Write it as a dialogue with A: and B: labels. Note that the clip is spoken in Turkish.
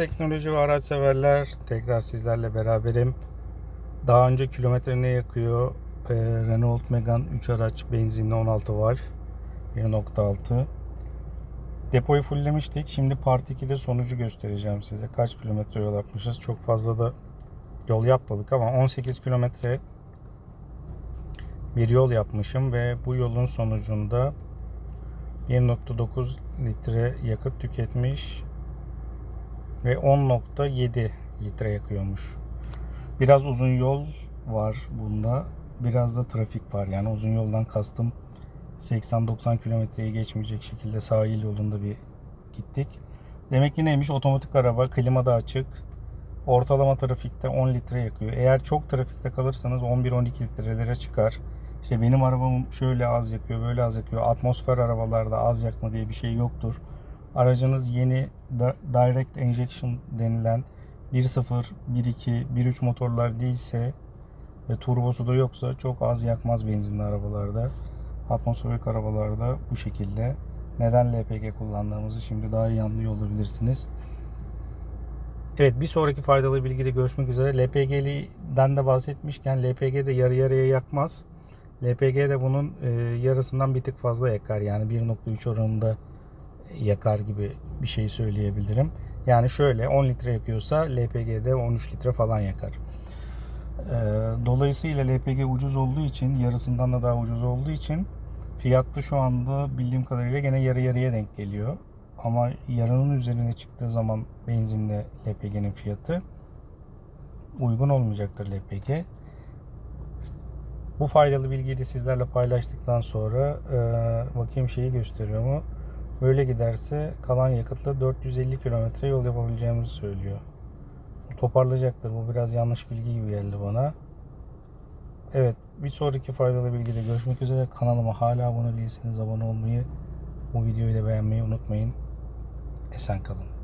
A: teknoloji ve araç severler. Tekrar sizlerle beraberim. Daha önce kilometre ne yakıyor? Ee, Renault Megane 3 araç benzinli 16 valve 1.6. Depoyu fulllemiştik. Şimdi part 2'de sonucu göstereceğim size. Kaç kilometre yol yapmışız. Çok fazla da yol yapmadık ama 18 kilometre bir yol yapmışım ve bu yolun sonucunda 1.9 litre yakıt tüketmiş ve 10.7 litre yakıyormuş. Biraz uzun yol var bunda. Biraz da trafik var. Yani uzun yoldan kastım 80-90 kilometreyi geçmeyecek şekilde sahil yolunda bir gittik. Demek ki neymiş? Otomatik araba, klima da açık. Ortalama trafikte 10 litre yakıyor. Eğer çok trafikte kalırsanız 11-12 litrelere çıkar. İşte benim arabam şöyle az yakıyor, böyle az yakıyor. Atmosfer arabalarda az yakma diye bir şey yoktur. Aracınız yeni Direct Injection denilen 1.0, 1.2, 1.3 motorlar değilse ve turbosu da yoksa çok az yakmaz benzinli arabalarda. Atmosferik arabalarda bu şekilde. Neden LPG kullandığımızı şimdi daha iyi anlıyor olabilirsiniz. Evet bir sonraki faydalı bilgide görüşmek üzere. LPG'den de bahsetmişken LPG de yarı yarıya yakmaz. LPG de bunun yarısından bir tık fazla yakar. Yani 1.3 oranında yakar gibi bir şey söyleyebilirim. Yani şöyle 10 litre yakıyorsa LPG'de 13 litre falan yakar. E, dolayısıyla LPG ucuz olduğu için yarısından da daha ucuz olduğu için fiyatı şu anda bildiğim kadarıyla gene yarı yarıya denk geliyor. Ama yarının üzerine çıktığı zaman benzinle LPG'nin fiyatı uygun olmayacaktır LPG. Bu faydalı bilgiyi de sizlerle paylaştıktan sonra e, bakayım şeyi gösteriyor mu? Böyle giderse kalan yakıtla 450 kilometre yol yapabileceğimizi söylüyor. Toparlayacaktır. Bu biraz yanlış bilgi gibi geldi bana. Evet bir sonraki faydalı bilgide görüşmek üzere. Kanalıma hala abone değilseniz abone olmayı, bu videoyu da beğenmeyi unutmayın. Esen kalın.